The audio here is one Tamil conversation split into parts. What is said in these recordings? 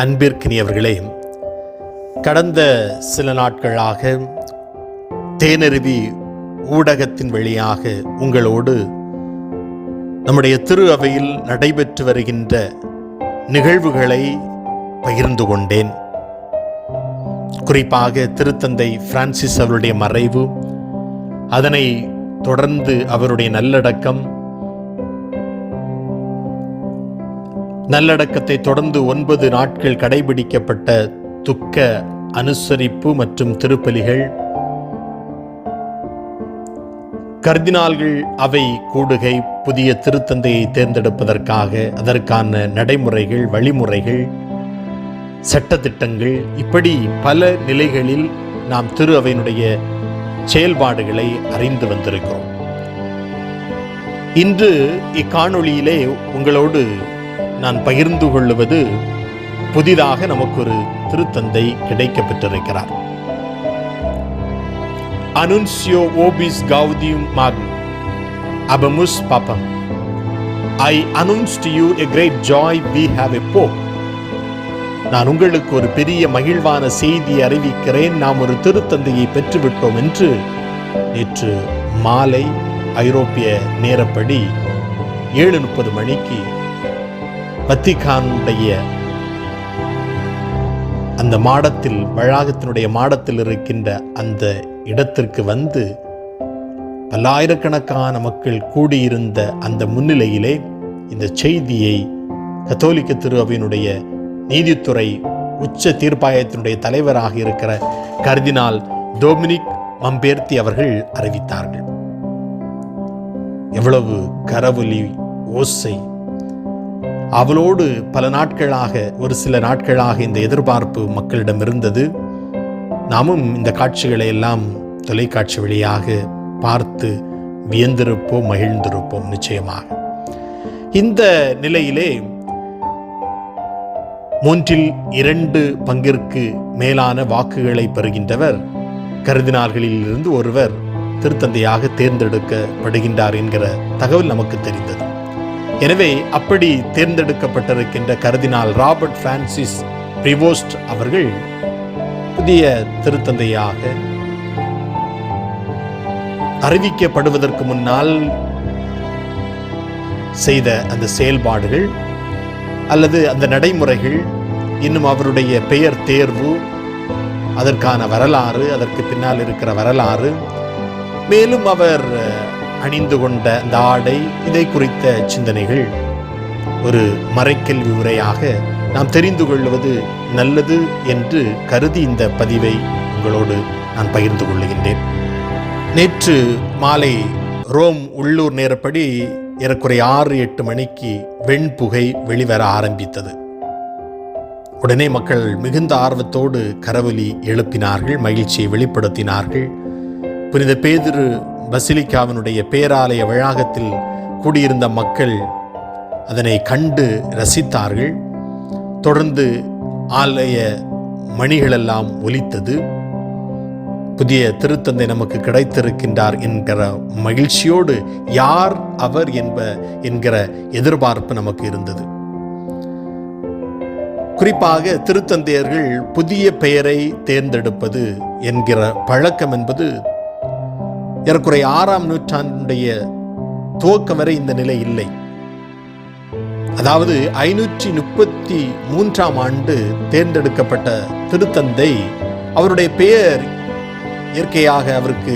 அன்பிற்கினியவர்களே கடந்த சில நாட்களாக தேனருவி ஊடகத்தின் வழியாக உங்களோடு நம்முடைய திரு அவையில் நடைபெற்று வருகின்ற நிகழ்வுகளை பகிர்ந்து கொண்டேன். குறிப்பாக திருத்தந்தை பிரான்சிஸ் அவருடைய மறைவு அதனை தொடர்ந்து அவருடைய நல்லடக்கம் நல்லடக்கத்தை தொடர்ந்து ஒன்பது நாட்கள் கடைபிடிக்கப்பட்ட துக்க அனுசரிப்பு மற்றும் திருப்பலிகள். கர்தினால்கள் அவை கூடுகை புதிய திருத்தந்தையை தேர்ந்தெடுப்பதற்காக அதற்கான நடைமுறைகள் வழிமுறைகள் சட்டத்திட்டங்கள். இப்படி பல நிலைகளில் நாம் திரு அவையினுடைய செயல்பாடுகளை அறிந்து வந்திருக்கிறோம். இன்று இக்காணொளியிலே உங்களோடு நான் பகிர்ந்து கொள்ளுவது புதிதாக நமக்கு ஒரு திருத்தந்தை கிடைக்கப் பெற்றிருக்கிறார் அனுன்சியோ ஓபிஸ் கவுதியும் மாக் அபமுஸ் பாப்பம். I announce to you a great joy we have a pope நான் உங்களுக்கு ஒரு பெரிய மகிழ்வான செய்தி அறிவிக்கிறேன். நாம் ஒரு திருத்தந்தையை பெற்றுவிட்டோம் என்று நேற்று மாலை ஐரோப்பிய நேரப்படி ஏழு முப்பது மணிக்கு வத்திகானுடைய அந்த மாடத்தில் வளாகத்தினுடைய மாடத்தில் இருக்கின்ற அந்த இடத்திற்கு வந்து பல்லாயிரக்கணக்கான மக்கள் கூடியிருந்த அந்த முன்னிலையிலே இந்த செய்தியை கத்தோலிக்க திருவையினுடைய நீதித்துறை உச்ச தீர்ப்பாயத்தினுடைய தலைவராக இருக்கிற கர்தினால் டொமினிக் மம்பேர்த்தி அவர்கள் அறிவித்தார்கள். எவ்வளவு கரவொலி ஓசை அவளோடு பல நாட்களாக ஒரு சில நாட்களாக இந்த எதிர்பார்ப்பு மக்களிடம் இருந்தது. நாமும் இந்த காட்சிகளை எல்லாம் தொலைக்காட்சி வழியாக பார்த்து வியந்திருப்போம் மகிழ்ந்திருப்போம் நிச்சயமாக. இந்த நிலையிலே மூன்றில் இரண்டு பங்கிற்கு மேலான வாக்குகளை பெறுகின்றவர் கருதினார்களில் இருந்து ஒருவர் திருத்தந்தையாக தேர்ந்தெடுக்கப்படுகின்றார் என்கிற தகவல் நமக்கு தெரிந்தது. எனவே அப்படி தேர்ந்தெடுக்கப்பட்டிருக்கின்ற கருதினால் ராபர்ட் பிரான்சிஸ் பிரிவோஸ்ட் அவர்கள் புதிய திருத்தந்தையாக அறிவிக்கப்படுவதற்கு முன்னால் செய்த அந்த செயல்பாடுகள் அல்லது அந்த நடைமுறைகள் இன்னும் அவருடைய பெயர் தேர்வு அதற்கான வரலாறு அதற்கு பின்னால் இருக்கிற வரலாறு மேலும் அவர் அணிந்து கொண்ட அந்த ஆடை இதை குறித்த சிந்தனைகள். ஒரு மறைக்கல்வி உரையாக நாம் தெரிந்து கொள்வது நல்லது என்று கருதி இந்த பதிவை உங்களோடு நான் பகிர்ந்து கொள்ளுகின்றேன் நேற்று மாலை ரோம் உள்ளூர் நேரப்படி ஏறக்குறைய ஆறு எட்டு மணிக்கு வெண்புகை வெளிவர ஆரம்பித்தது. உடனே மக்கள் மிகுந்த ஆர்வத்தோடு கரவொலி எழுப்பினார்கள் மகிழ்ச்சியை வெளிப்படுத்தினார்கள். புனித பேதிரு பசிலிக்காவினுடைய பேராலய வளாகத்தில் கூடியிருந்த மக்கள் அதனை கண்டு ரசித்தார்கள். தொடர்ந்து ஆலய மணிகளெல்லாம் ஒலித்தது. புதிய திருத்தந்தை நமக்கு கிடைத்திருக்கின்றார் என்கிற மகிழ்ச்சியோடு யார் அவர் என்ப என்கிற எதிர்பார்ப்பு நமக்கு இருந்தது. குறிப்பாக திருத்தந்தையர்கள் புதிய பெயரை தேர்ந்தெடுப்பது என்கிற பழக்கம் என்பது ஏறக்குறைய ஆறாம் நூற்றாண்டுடைய துவக்கம் வரை இந்த நிலை இல்லை. அதாவது ஐநூற்றி முப்பத்தி மூன்றாம் ஆண்டு தேர்ந்தெடுக்கப்பட்ட திருத்தந்தை அவருடைய பெயர் இயற்கையாக அவருக்கு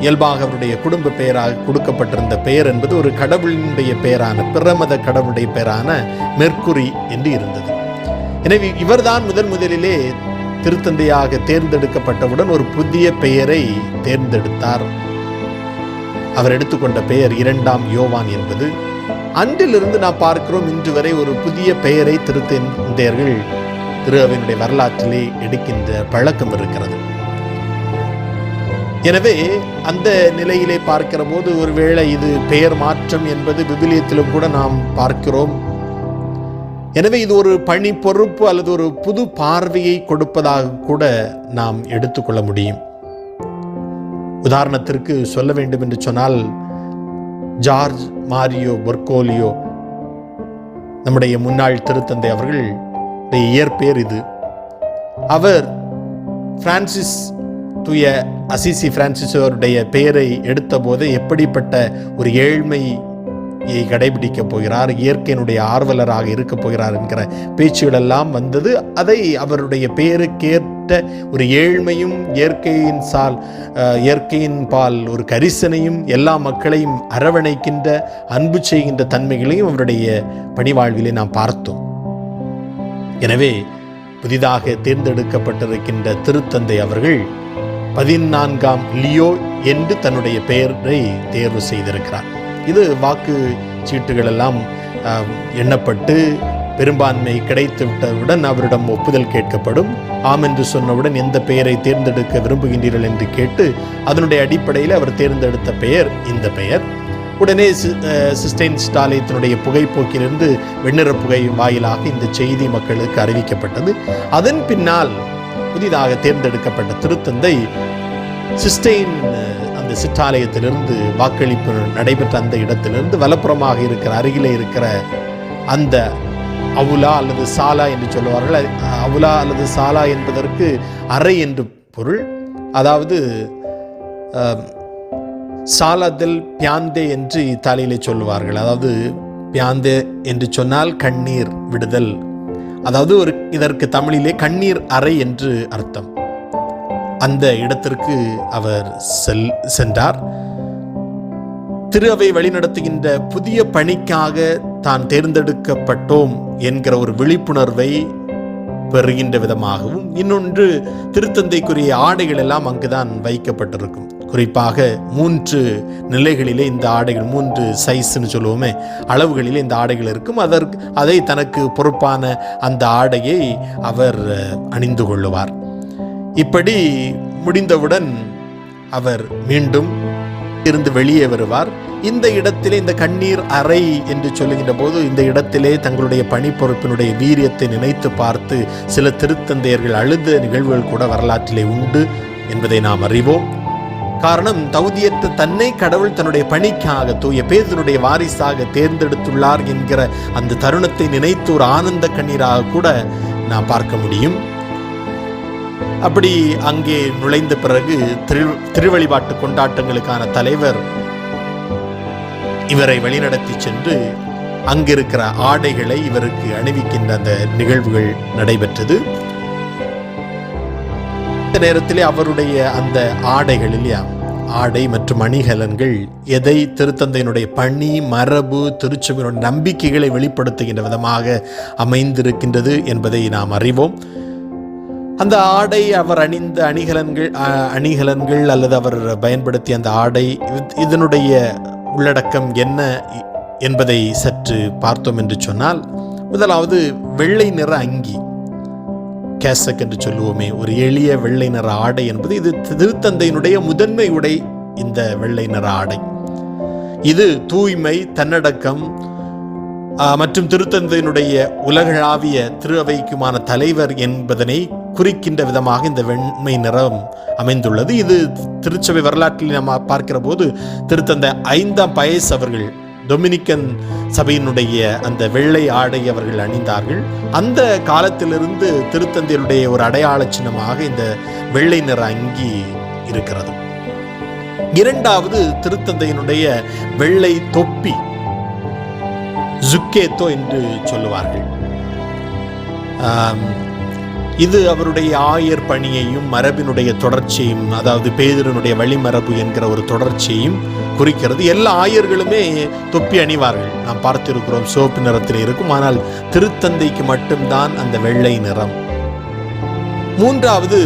இயல்பாக அவருடைய குடும்ப பெயராக கொடுக்கப்பட்டிருந்த பெயர் என்பது ஒரு கடவுளினுடைய பெயரான பிரமத கடவுளுடைய பெயரான மெர்க்குரி என்று இருந்தது. எனவே இவர்தான் முதன் முதலிலே திருத்தந்தையாக தேர்ந்தெடுக்கப்பட்டவுடன் ஒரு புதிய பெயரை தேர்ந்தெடுத்தார். அவர் எடுத்துக்கொண்ட பெயர் இரண்டாம் யோவான் என்பது. அன்றிலிருந்து நாம் பார்க்கிறோம் இன்று வரை ஒரு புதிய பெயரை திருத்தந்தையர்கள் திரு அவனுடைய வரலாற்றிலே எடுக்கின்ற பழக்கம் இருக்கிறது. எனவே அந்த நிலையிலே பார்க்கிற போது ஒருவேளை இது பெயர் மாற்றம் என்பது விபிலியத்திலும் கூட நாம் பார்க்கிறோம். எனவே இது ஒரு பணி பொறுப்பு அல்லது ஒரு புது பார்வையை கொடுப்பதாக கூட நாம் எடுத்துக்கொள்ள முடியும். உதாரணத்திற்கு சொல்ல வேண்டும் என்று சொன்னால் ஜார்ஜ் மாரியோ பொர்கோலியோ நம்முடைய முன்னாள் திருத்தந்தை அவர்கள் இயற்பெயர் இது. அவர் பிரான்சிஸ் தூய அசிசி பிரான்சிஸ் அவருடைய பெயரை எடுத்தபோது எப்படிப்பட்ட ஒரு ஏழ்மை கடைபிடிக்கப் போகிறார் இயற்கையினுடைய ஆர்வலராக இருக்கப் போகிறார் என்கிற பேச்சுகளெல்லாம் வந்தது. அதை அவருடைய பெயருக்கேற்ற ஒரு ஏழ்மையும் இயற்கையின் சால் இயற்கையின் பால் ஒரு கரிசனையும் எல்லா மக்களையும் அரவணைக்கின்ற அன்பு செய்கின்ற தன்மைகளையும் அவருடைய பணிவாழ்விலே நாம் பார்த்தோம். எனவே புதிதாக தேர்ந்தெடுக்கப்பட்டிருக்கின்ற திருத்தந்தை அவர்கள் பதினான்காம் லியோ என்று தன்னுடைய பெயரை தேர்வு செய்திருக்கிறார். இது வாக்கு சீட்டுகள் எல்லாம் எண்ணப்பட்டு பெரும்பான்மை கிடைத்து விட்டவுடன் அவரிடம் ஒப்புதல் கேட்கப்படும். ஆம் என்று சொன்னவுடன் எந்த பெயரை தேர்ந்தெடுக்க விரும்புகின்றீர்கள் என்று கேட்டு அதனுடைய அடிப்படையில் அவர் தேர்ந்தெடுத்த பெயர் இந்த பெயர். உடனே சி- சிஸ்டைன் ஸ்டாலியத்தினுடைய புகைப்போக்கிலிருந்து வெண்ணிற புகை வாயிலாக இந்த செய்தி மக்களுக்கு அறிவிக்கப்பட்டது. அதன் பின்னால் புதிதாக தேர்ந்தெடுக்கப்பட்ட திருத்தந்தை சிஸ்டைன் அந்த சிற்றாலயத்திலிருந்து வாக்களிப்பு நடைபெற்ற அந்த இடத்திலிருந்து வலப்புறமாக இருக்கிற அருகிலே இருக்கிற அந்த அவுலா அல்லது சாலா என்று சொல்லுவார்கள். அவுலா அல்லது சாலா என்பதற்கு அறை என்று பொருள். அதாவது சாலதில் பியாந்தே என்று இத்தாலியிலே சொல்லுவார்கள். அதாவது பியாந்தே என்று சொன்னால் கண்ணீர் விடுதல். அதாவது ஒரு இதற்கு தமிழிலே கண்ணீர் அறை என்று அர்த்தம். அந்த இடத்திற்கு அவர் செல் சென்றார். திரு அவை வழிநடத்துகின்ற புதிய பணிக்காக தான் தேர்ந்தெடுக்கப்பட்டோம் என்கிற ஒரு விழிப்புணர்வை பெறுகின்ற விதமாகவும் இன்னொன்று திருத்தந்தைக்குரிய ஆடைகள் எல்லாம் அங்குதான் வைக்கப்பட்டிருக்கும். குறிப்பாக மூன்று நிலைகளிலே இந்த ஆடைகள் மூன்று சைஸ்ன்னு சொல்லுவோமே அளவுகளிலே இந்த ஆடைகள் இருக்கும். அதற்கு அதை தனக்கு பொறுப்பான அந்த ஆடையை அவர் அணிந்து கொள்ளுவார். இப்படி முடிந்தவுடன் அவர் மீண்டும் இருந்து வெளியே வருவார். இந்த இடத்திலே இந்த கண்ணீர் அறை என்று சொல்லுகின்ற போது இந்த இடத்திலே தங்களுடைய பணி பொறுப்பினுடைய வீரியத்தை நினைத்து பார்த்து சில திருத்தந்தையர்கள் அழுத நிகழ்வுகள் கூட வரலாற்றிலே உண்டு என்பதை நாம் அறிவோம். காரணம் தகுதியற்ற தன்னை கடவுள் தன்னுடைய பணிக்காக தூய பேதனுடைய வாரிசாக தேர்ந்தெடுத்துள்ளார் என்கிற அந்த தருணத்தை நினைத்து ஒரு ஆனந்த கண்ணீராக கூட நாம் பார்க்க முடியும். அப்படி அங்கே நுழைந்த பிறகு திரு திருவழிபாட்டு கொண்டாட்டங்களுக்கான தலைவர் இவரை வழிநடத்தி சென்று அங்கிருக்கிற ஆடைகளை இவருக்கு அணிவிக்கின்ற அந்த நிகழ்வுகள் நடைபெற்றது. இந்த நேரத்திலே அவருடைய அந்த ஆடைகள் இல்லையா ஆடை மற்றும் அணிகலன்கள் எதை திருத்தந்தையினுடைய பணி மரபு திருச்சபையினுடைய நம்பிக்கைகளை வெளிப்படுத்துகின்ற விதமாக அமைந்திருக்கின்றது என்பதை நாம் அறிவோம். அந்த ஆடை அவர் அணிந்த அணிகலன்கள் அணிகலன்கள் அல்லது அவர் பயன்படுத்திய அந்த ஆடை இதனுடைய உள்ளடக்கம் என்ன என்பதை சற்று பார்த்தோம் என்று சொன்னால் முதலாவது வெள்ளை நிற அங்கி. கேசக் என்று சொல்லுவோமே ஒரு எளிய வெள்ளை நிற ஆடை என்பது இது திருத்தந்தையினுடைய முதன்மை உடை இந்த வெள்ளை நிற ஆடை. இது தூய்மை தன்னடக்கம் மற்றும் திருத்தந்தையினுடைய உலகளாவிய திரு அவைக்குமான தலைவர் என்பதனை குறிக்கின்ற விதமாக இந்த வெண்மை நிறம் அமைந்துள்ளது. இது திருச்சபை வரலாற்றில் நம்ம பார்க்கிற போது திருத்தந்தை ஐந்தாம் பயஸ் அவர்கள் டொமினிக்கன் சபையினுடைய அந்த வெள்ளை ஆடை அவர்கள் அணிந்தார்கள். அந்த காலத்திலிருந்து திருத்தந்தையினுடைய ஒரு அடையாள சின்னமாக இந்த வெள்ளை நிற அங்கி இருக்கிறது. இரண்டாவது திருத்தந்தையினுடைய வெள்ளை தொப்பி ஜுக்கேத்தோ என்று சொல்லுவார்கள். இது அவருடைய ஆயர் பணியையும் மரபினுடைய தொடர்ச்சியையும் அதாவது பேதரனுடைய வழிமரபு என்கிற ஒரு தொடர்ச்சியையும் குறிக்கிறது. எல்லா ஆயர்களுமே தொப்பி அணிவார்கள். நாம் பார்த்திருக்கிறோம் சிவப்பு நிறத்தில் இருக்கும் ஆனால் திருத்தந்தைக்கு மட்டும்தான் அந்த வெள்ளை நிறம். மூன்றாவது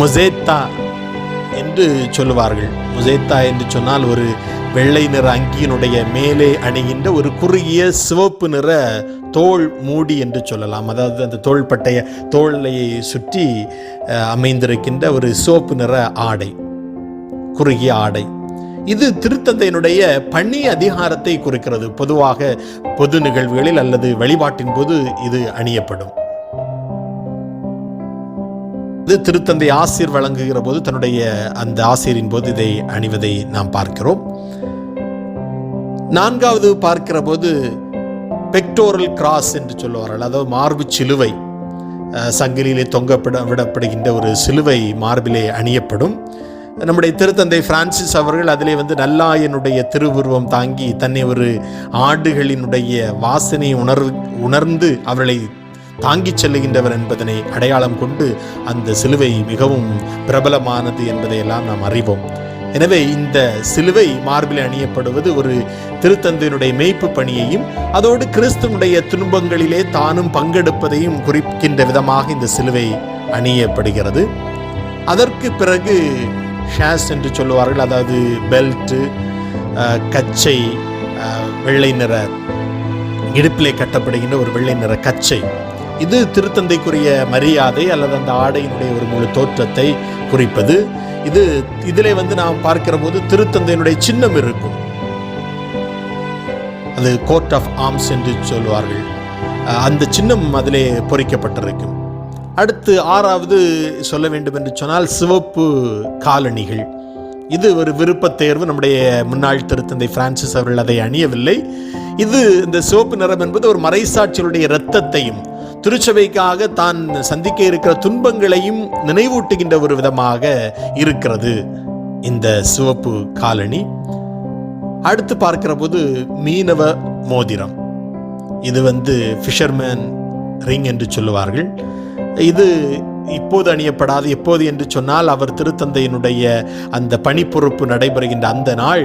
முசேத்தா என்று சொல்லுவார்கள். முசேத்தா என்று சொன்னால் ஒரு வெள்ளை நிற அங்கியினுடைய மேலே அணிகின்ற ஒரு குறுகிய சிவப்பு நிற தோல் மூடி என்று சொல்லலாம். அதாவது அந்த தோள்பட்டைய தோளையை சுற்றி அமைந்திருக்கின்ற ஒரு சிவப்பு நிற ஆடை குறுகிய ஆடை. இது திருத்தந்தையினுடைய பணி அதிகாரத்தை குறிக்கிறது. பொதுவாக பொது நிகழ்வுகளில் அல்லது வழிபாட்டின் போது இது அணியப்படும். இது திருத்தந்தை ஆசிர் வழங்குகிற போது தன்னுடைய அந்த ஆசிரியின் போது இதை அணிவதை நாம் பார்க்கிறோம். நான்காவது பார்க்கிற போது பெக்டோரல் கிராஸ் என்று சொல்லுவார்கள். அதாவது மார்பு சிலுவை சங்கிலியிலே தொங்கப்பட விடப்படுகின்ற ஒரு சிலுவை மார்பிலே அணியப்படும். நம்முடைய திருத்தந்தை பிரான்சிஸ் அவர்கள் அதிலே வந்து நல்லாயனுடைய திருவுருவம் தாங்கி தன்னை ஒரு ஆடுகளினுடைய வாசனை உணர்வு உணர்ந்து அவர்களை தாங்கிச் செல்லுகின்றவர் என்பதனை அடையாளம் கொண்டு அந்த சிலுவை மிகவும் பிரபலமானது என்பதையெல்லாம் நாம் அறிவோம். எனவே இந்த சிலுவை மார்பில் அணியப்படுவது ஒரு திருத்தந்தையினுடைய மெய்ப்பு பணியையும் அதோடு கிறிஸ்துவனுடைய துன்பங்களிலே தானும் பங்கெடுப்பதையும் குறிக்கின்ற விதமாக இந்த சிலுவை அணியப்படுகிறது. அதற்கு பிறகு ஷேஸ் என்று சொல்லுவார்கள் அதாவது பெல்ட்டு கச்சை வெள்ளை நிற இடுப்பிலே கட்டப்படுகின்ற ஒரு வெள்ளை நிற கச்சை. இது திருத்தந்தைக்குரிய மரியாதை அல்லது அந்த ஆடையினுடைய ஒரு முழு தோற்றத்தை குறிப்பது. இது இதிலே வந்து நாம் பார்க்கிற போது திருத்தந்தையினுடைய சின்னம் இருக்கும். அது கோர்ட் ஆஃப் ஆர்ம்ஸ் என்று சொல்வார்கள். அந்த சின்னம் அதிலே பொறிக்கப்பட்டிருக்கும். அடுத்து ஆறாவது சொல்ல வேண்டும் என்று சொன்னால் சிவப்பு காலணிகள். இது ஒரு விருப்பத் தேர்வு. நம்முடைய முன்னாள் திருத்தந்தை பிரான்சிஸ் அவர்கள் அதை அணியவில்லை. இது இந்த சிவப்பு நிறம் என்பது ஒரு மறைசாட்சியுடைய இரத்தத்தையும் திருச்சபைக்காக தான் சந்திக்க இருக்கிற துன்பங்களையும் நினைவூட்டுகின்ற ஒரு விதமாக இருக்கிறது இந்த சிவப்பு காலனி அடுத்து பார்க்கிற போது மீனவ மோதிரம். இது வந்து ஃபிஷர்மேன் ரிங் என்று சொல்லுவார்கள். இது இப்போது அணியப்படாது எப்போது என்று சொன்னால் அவர் திருத்தந்தையினுடைய அந்த பணிப்பொறுப்பு நடைபெறுகின்ற அந்த நாள்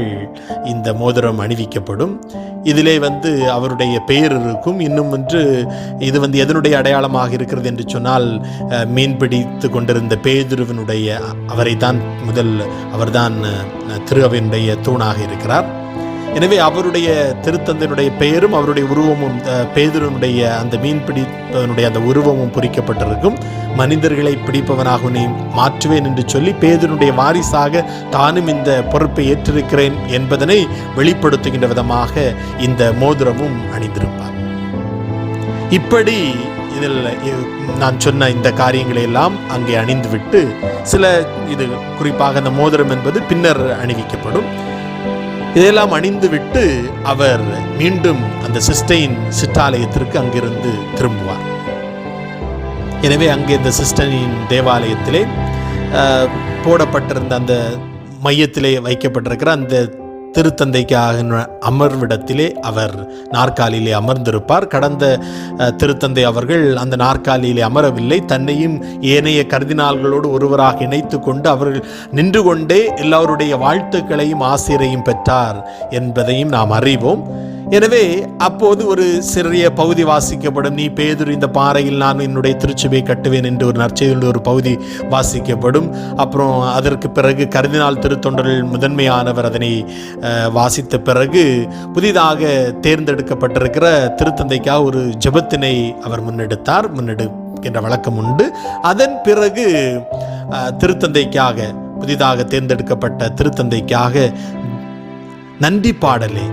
இந்த மோதிரம் அணிவிக்கப்படும். இதிலே வந்து அவருடைய பெயர் இருக்கும். இன்னும் வந்து இது வந்து எதனுடைய அடையாளமாக இருக்கிறது என்று சொன்னால் மீன் மீன்பிடித்து கொண்டிருந்த பேதுருவனுடைய அவரை தான் முதல் அவர்தான் அஹ், தூணாக இருக்கிறார். எனவே அவருடைய திருத்தந்தையினுடைய பெயரும் அவருடைய உருவமும் பேதுருவனுடைய அந்த மீன் பிடிப்பவனுடைய அந்த உருவமும் பொறிக்கப்பட்டிருக்கும். மனிதர்களை பிடிப்பவனாக உன்னை மாற்றுவேன் என்று சொல்லி பேதனுடைய வாரிசாக தானும் இந்த பொறுப்பை ஏற்றிருக்கிறேன் என்பதனை வெளிப்படுத்துகின்ற விதமாக இந்த மோதிரமும் அணிந்திருப்பார். இப்படி இதில் நான் சொன்ன இந்த காரியங்களை எல்லாம் அங்கே அணிந்துவிட்டு சில இது குறிப்பாக அந்த மோதிரம் என்பது பின்னர் அணிவிக்கப்படும். இதையெல்லாம் அணிந்துவிட்டு அவர் மீண்டும் அந்த சிஸ்டைன் சிற்றாலயத்திற்கு அங்கிருந்து திரும்புவார். எனவே அங்கே இந்த சிஸ்டனின் தேவாலயத்திலே போடப்பட்டிருந்த அந்த மையத்திலே வைக்கப்பட்டிருக்கிற அந்த திருத்தந்தைக்காக அமர்விடத்திலே அவர் நாற்காலியிலே அமர்ந்திருப்பார். கடந்த திருத்தந்தை அவர்கள் அந்த நாற்காலியிலே அமரவில்லை. தன்னையும் ஏனைய கர்தினால்களோடு ஒருவராக இணைத்து கொண்டு அவர்கள் நின்று கொண்டே எல்லோருடைய வாழ்த்துக்களையும் ஆசிரியரையும் பெற்றார் என்பதையும் நாம் அறிவோம். எனவே அப்போது ஒரு சிறிய பகுதி வாசிக்கப்படும். நீ பேதுரு இந்த பாறையில் நான் என்னுடைய திருச்சபையை கட்டுவேன் என்று ஒரு நற்செய்தியில் ஒரு பகுதி வாசிக்கப்படும். அப்புறம் அதற்கு பிறகு கருதினால் திருத்தொண்டர்கள் முதன்மையானவர் அதனை வாசித்த பிறகு புதிதாக தேர்ந்தெடுக்கப்பட்டிருக்கிற திருத்தந்தைக்காக ஒரு ஜெபத்தினை அவர் முன்னெடுத்தார். முன்னெடுக்கின்ற வழக்கம் உண்டு. அதன் பிறகு திருத்தந்தைக்காக புதிதாக தேர்ந்தெடுக்கப்பட்ட திருத்தந்தைக்காக நன்றி பாடலே.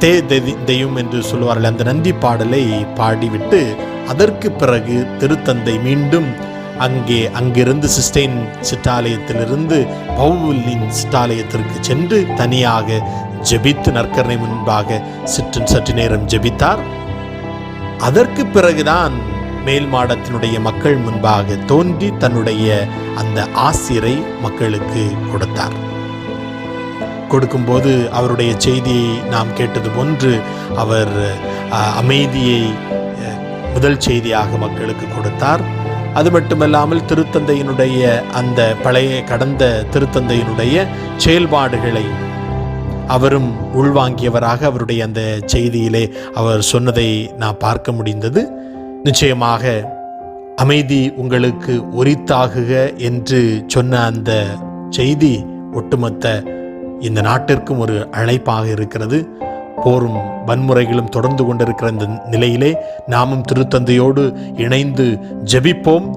தே தெதி- தெய்வம் என்று சொல்லுவார்கள். அந்த நந்தி பாடலை பாடிவிட்டு அதற்கு பிறகு திருத்தந்தை மீண்டும் அங்கே அங்கிருந்து சிஸ்டைன் சிற்றாலயத்திலிருந்து பவுலின் சிற்றாலயத்திற்கு சென்று தனியாக ஜெபித்து நற்கரணை முன்பாக சிற்று சற்று நேரம் ஜெபித்தார். அதற்கு பிறகுதான் மேல் மாடத்தினுடைய மக்கள் முன்பாக தோன்றி தன்னுடைய அந்த ஆசிரை மக்களுக்கு கொடுத்தார். கொடுக்கும்போது அவருடைய செய்தியை நாம் கேட்டது போன்று அவர் அமைதியை முதல் செய்தியாக மக்களுக்கு கொடுத்தார். அது மட்டுமல்லாமல் திருத்தந்தையினுடைய அந்த பழைய கடந்த திருத்தந்தையினுடைய செயல்பாடுகளை அவரும் உள்வாங்கியவராக அவருடைய அந்த செய்தியிலே அவர் சொன்னதை நான் பார்க்க முடிந்தது. நிச்சயமாக அமைதி உங்களுக்கு உரித்தாகுக என்று சொன்ன அந்த செய்தி ஒட்டுமொத்த இந்த நாட்டிற்கும் ஒரு அழைப்பாக இருக்கிறது. போரும் வன்முறைகளும் தொடர்ந்து கொண்டிருக்கிற இந்த நிலையிலே நாமும் திருத்தந்தையோடு இணைந்து ஜெபிப்போம்.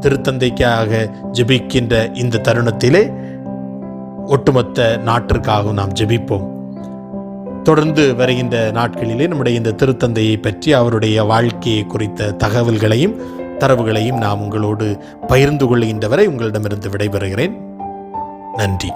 திருத்தந்தைக்காக ஜெபிக்கின்ற இந்த தருணத்திலே ஒட்டுமொத்த நாட்டிற்காகவும் நாம் ஜெபிப்போம். தொடர்ந்து வருகின்ற நாட்களிலே நம்முடைய இந்த திருத்தந்தையை பற்றி அவருடைய வாழ்க்கையை குறித்த தகவல்களையும் தரவுகளையும் நாம் உங்களோடு பகிர்ந்து கொள்கின்றவரை உங்களிடமிருந்து விடைபெறுகிறேன். நன்றி.